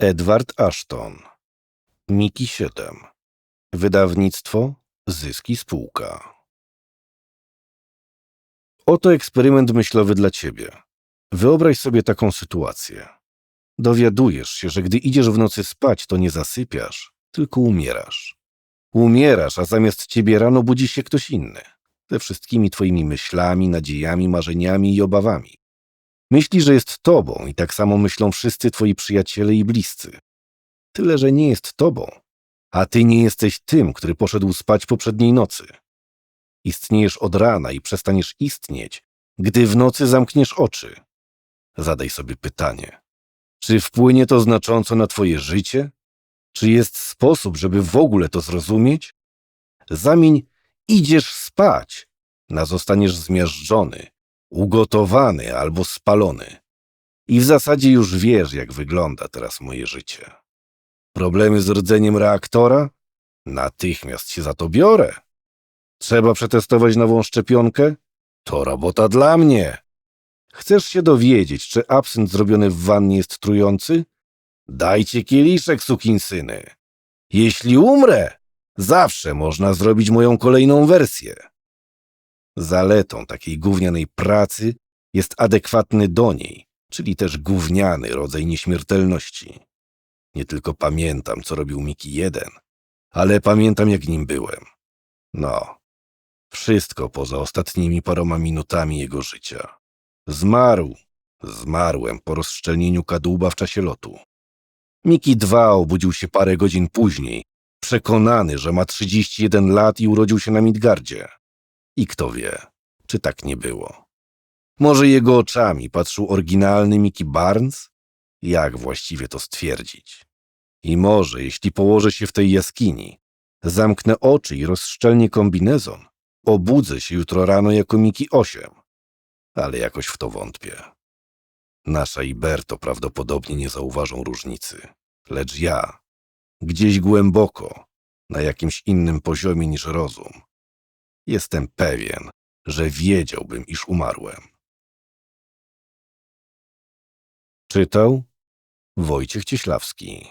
Edward Ashton. Miki 7. Wydawnictwo Zyski Spółka. Oto eksperyment myślowy dla ciebie. Wyobraź sobie taką sytuację. Dowiadujesz się, że gdy idziesz w nocy spać, to nie zasypiasz, tylko umierasz. Umierasz, a zamiast ciebie rano budzi się ktoś inny. Ze wszystkimi twoimi myślami, nadziejami, marzeniami i obawami. Myśli, że jest tobą i tak samo myślą wszyscy twoi przyjaciele i bliscy. Tyle, że nie jest tobą, a ty nie jesteś tym, który poszedł spać poprzedniej nocy. Istniejesz od rana i przestaniesz istnieć, gdy w nocy zamkniesz oczy. Zadaj sobie pytanie: czy wpłynie to znacząco na twoje życie? Czy jest sposób, żeby w ogóle to zrozumieć? Zamień idziesz spać, na zostaniesz zmiażdżony, ugotowany albo spalony. I w zasadzie już wiesz, jak wygląda teraz moje życie. Problemy z rdzeniem reaktora? Natychmiast się za to biorę. Trzeba przetestować nową szczepionkę? To robota dla mnie. Chcesz się dowiedzieć, czy absynt zrobiony w wannie jest trujący? Dajcie kieliszek, sukinsyny. Jeśli umrę, zawsze można zrobić moją kolejną wersję. Zaletą takiej gównianej pracy jest adekwatny do niej, czyli też gówniany rodzaj nieśmiertelności. Nie tylko pamiętam, co robił Miki jeden, ale pamiętam, jak nim byłem. No, wszystko poza ostatnimi paroma minutami jego życia. Zmarł. Zmarłem po rozszczelnieniu kadłuba w czasie lotu. Miki 2 obudził się parę godzin później, przekonany, że ma 31 lat i urodził się na Midgardzie. I kto wie, czy tak nie było. Może jego oczami patrzył oryginalny Mickey Barnes? Jak właściwie to stwierdzić? I może, jeśli położę się w tej jaskini, zamknę oczy i rozszczelnię kombinezon, obudzę się jutro rano jako Miki 8. Ale jakoś w to wątpię. Nasza i Berto prawdopodobnie nie zauważą różnicy, lecz ja, gdzieś głęboko, na jakimś innym poziomie niż rozum, jestem pewien, że wiedziałbym, iż umarłem. Czytał Wojciech Cieślawski